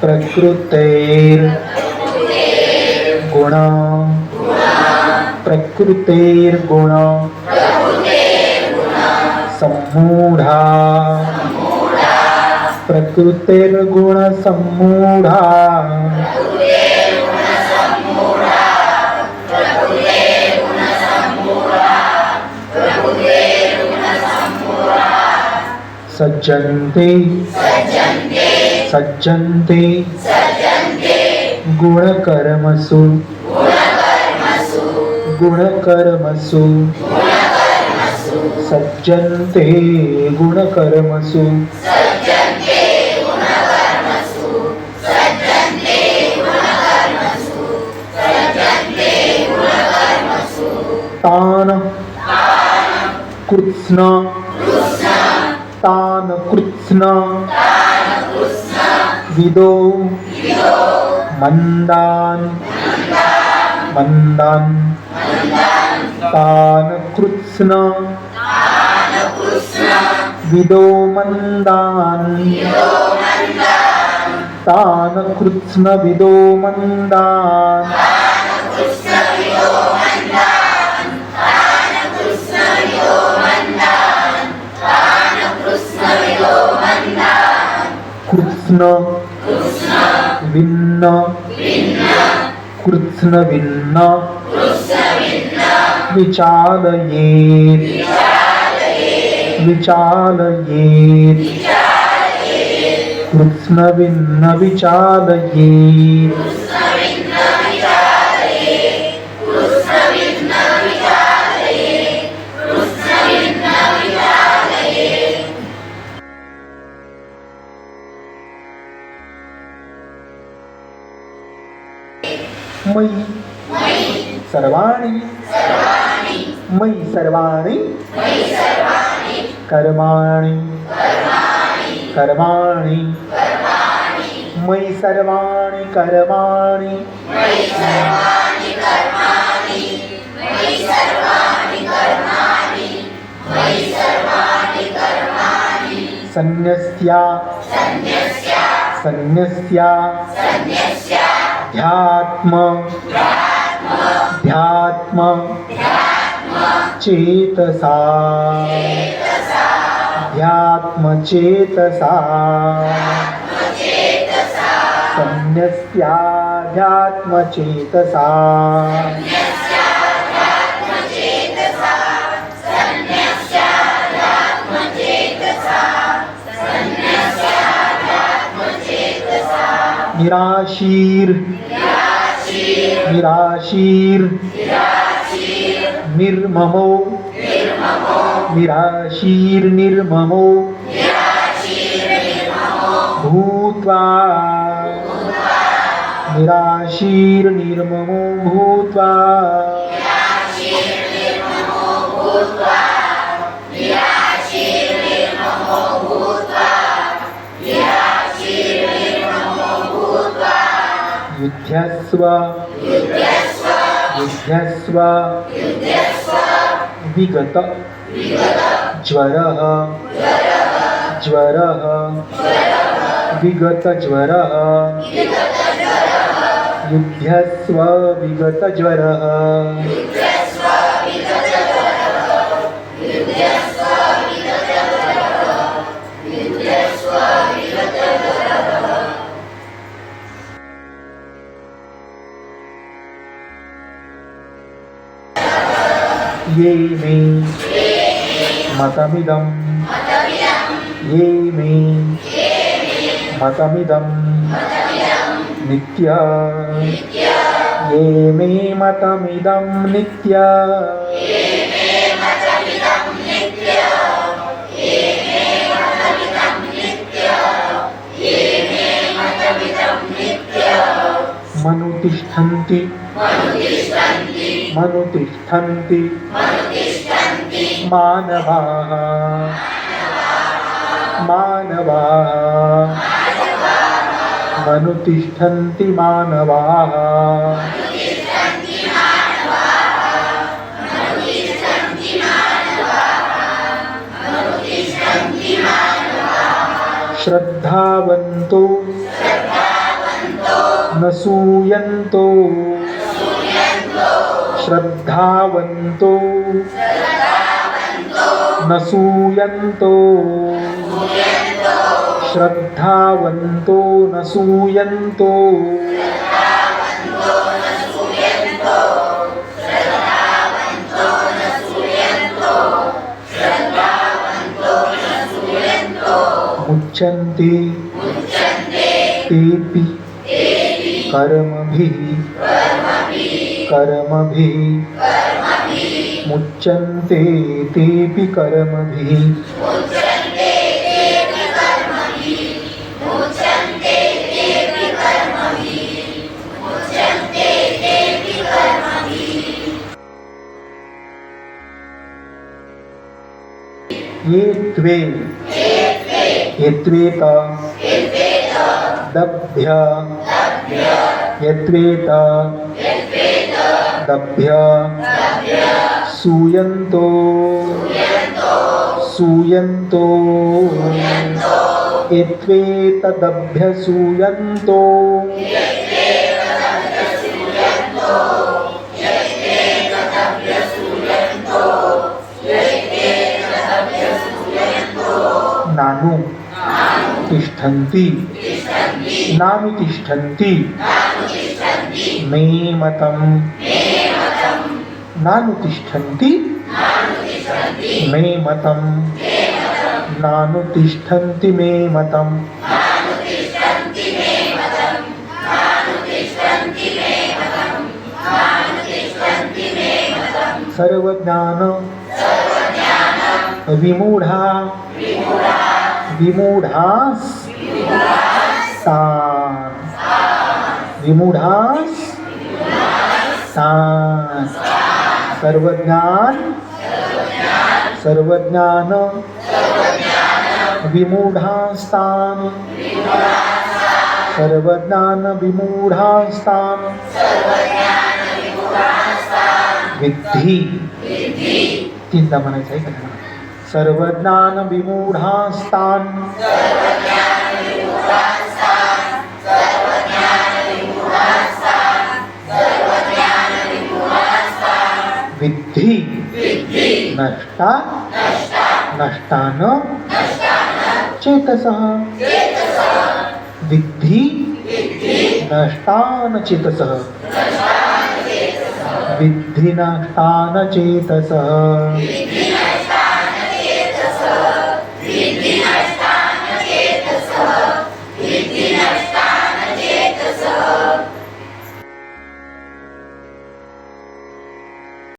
प्रकृतेर्गुण प्रकृतेर्गुण सम्मूढा। प्रकृतिर्गुणसम्मूढा सज्जन्ते। सज्जन्ते। गुणकर्मसु। गुणकर्मसु। सज्जन्ते गुणकर्मसु। तान। कृत्स्न। तान कृत्स्न। विदो मंदान मंदान तान कृत्स्न विदो मंदान तान कृत्स्न विदो मंदान कृत्स्न भिन्न कृत्स्न भिन्न विचालयेत् विचालयेत् कृत्स्न भिन्न विचालयेत् मयि। सर्वाणि। मयि सर्वाणि। कर्माणि। कर्माणि। मयि सर्वाणि कर्माणि। सन्न्यस्या। सन्न्यस्या। ध्यात्म। ध्यात्म। चेतसा। ध्यात्म चेतसा सन्न्यस्याध्यात्म चेतसा निराशीर निराशीर निर्ममो निराशीर निर्ममो भूत्वा निराशीर निर्ममो भूत्वा युध्यस्व युध्यस्व विगत। ज्वरः। ज्वरः। विगतज्वरः युध्यस्व। विगतज्वरः ये मे मतमिदं ये मे मतमिदं नित्य। ये मे मतमिदं नित्य। मनुतिष्ठन्ति। मनुतिष्ठन्ति। मानवाः। मानवाः। मनुतिष्ठन्ति मानवाः। श्रद्धावन्तो। न सूयन्तो। श्रद्धावन्तो न सूयन्तो श्रद्धावन्तो न सूयन्तो मुच्यन्ते तेऽपि कर्मभिः कर्मभिः। मुच्यन्ते तेऽपि कर्मभिः। ये त्वे। ये त्वेत। दभ्य यत्वेत दभ्य सूयन्तो। सूयन्तो। यत्वेतदभ्य सूयन्तो। नानु तिष्ठन्ति। तिष्ठन्ति। मे मतम् नानु तिष्ठन्ति मे मतम्। नानु तिष्ठन्ति मे मतम्। सर्वज्ञान। विमूढा। विमूढास विमूढास तान सर्वज्ञान। सर्वज्ञान। विमूढास्तान सर्वज्ञान विमूढास्तान विद्धी। सर्वज्ञान विद्धी। नष्टा। नष्टान। चेतस। विद्धि। नष्टान चेतस विद्धि नष्टान चेतसः